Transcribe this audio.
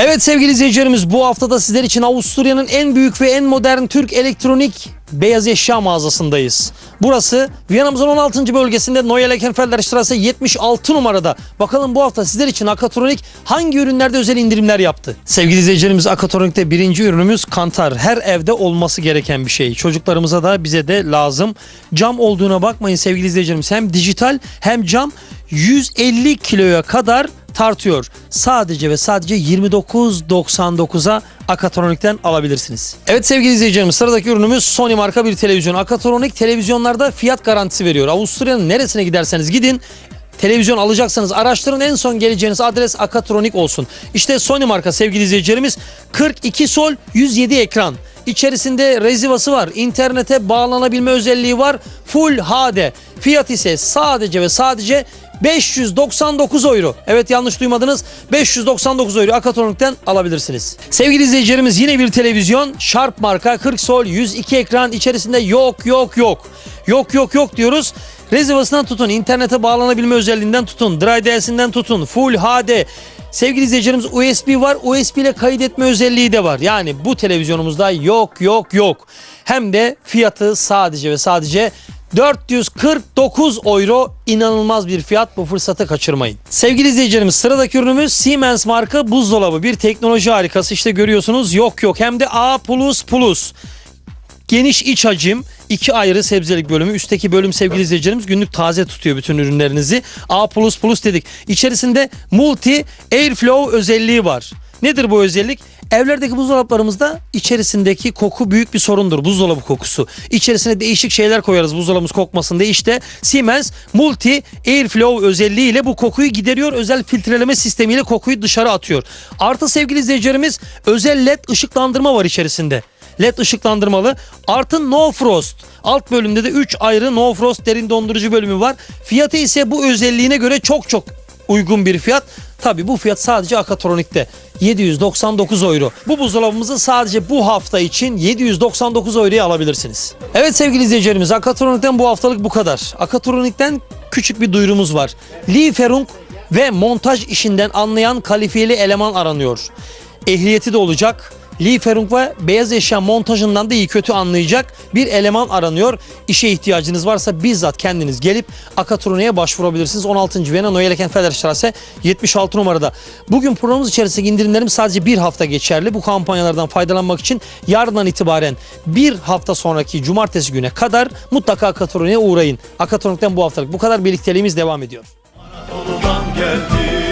Evet sevgili izleyicilerimiz bu haftada sizler için Avusturya'nın en büyük ve en modern Türk elektronik beyaz eşya mağazasındayız. Burası Viyana'mızın 16. bölgesinde Neue Leckenfelder Straße 76 numarada. Bakalım bu hafta sizler için Akatronik hangi ürünlerde özel indirimler yaptı? Sevgili izleyicilerimiz Akatronik'te birinci ürünümüz kantar. Her evde olması gereken bir şey. Çocuklarımıza da bize de lazım. Cam olduğuna bakmayın sevgili izleyicilerimiz. Hem dijital hem cam 150 kiloya kadar tartıyor. Sadece ve sadece 29.99'a Akatronik'ten alabilirsiniz. Evet sevgili izleyicilerimiz sıradaki ürünümüz Sony marka bir televizyon. Akatronik televizyonlarda fiyat garantisi veriyor. Avusturya'nın neresine giderseniz gidin televizyon alacaksanız araştırın en son geleceğiniz adres Akatronik olsun. İşte Sony marka sevgili izleyicilerimiz 42 sol 107 ekran. İçerisinde rezivası var. İnternete bağlanabilme özelliği var. Full HD. Fiyat ise sadece ve sadece 599 euro. Evet yanlış duymadınız. 599 euro Akatronik'ten alabilirsiniz. Sevgili izleyicilerimiz yine bir televizyon. Sharp marka 40 sol 102 ekran içerisinde yok yok yok. Yok yok yok diyoruz. Rezervasından tutun, internete bağlanabilme özelliğinden tutun, Dry DLC'sinden tutun, Full HD. Sevgili izleyicilerimiz USB var, USB ile kaydetme özelliği de var. Yani bu televizyonumuzda yok yok yok. Hem de fiyatı sadece ve sadece 449 euro inanılmaz bir fiyat bu fırsatı kaçırmayın. Sevgili izleyicilerimiz sıradaki ürünümüz Siemens marka buzdolabı bir teknoloji harikası işte görüyorsunuz yok yok hem de A++. Geniş iç hacim, iki ayrı sebzelik bölümü. Üstteki bölüm sevgili izleyicilerimiz günlük taze tutuyor bütün ürünlerinizi. A++ dedik. İçerisinde multi airflow özelliği var. Nedir bu özellik? Evlerdeki buzdolaplarımızda içerisindeki koku büyük bir sorundur. Buzdolabı kokusu. İçerisine değişik şeyler koyarız buzdolabımız kokmasın diye. İşte Siemens Multi Airflow özelliğiyle bu kokuyu gideriyor. Özel filtreleme sistemiyle kokuyu dışarı atıyor. Artı sevgili izleyicilerimiz özel led ışıklandırma var içerisinde. LED ışıklandırmalı. Artı No Frost. Alt bölümde de 3 ayrı No Frost derin dondurucu bölümü var. Fiyatı ise bu özelliğine göre çok çok uygun bir fiyat. Tabi bu fiyat sadece Akatronik'te. 799 euro. Bu buzdolabımızı sadece bu hafta için 799 euroya alabilirsiniz. Evet sevgili izleyicilerimiz Akatronik'ten bu haftalık bu kadar. Akatronik'ten küçük bir duyurumuz var. Lieferung ve montaj işinden anlayan kalifiyeli eleman aranıyor. Ehliyeti de olacak. Lieferung ve beyaz eşya montajından da iyi kötü anlayacak bir eleman aranıyor. İşe ihtiyacınız varsa bizzat kendiniz gelip Akatronik'e başvurabilirsiniz. 16. Viyana Neue Leckenfelder Straße 76 numarada. Bugün programımız içerisindeki indirimlerim sadece bir hafta geçerli. Bu kampanyalardan faydalanmak için yarından itibaren bir hafta sonraki cumartesi güne kadar mutlaka Akatronik'e uğrayın. Akatronik'ten bu haftalık bu kadar birlikteliğimiz devam ediyor. Anadolu'dan geldi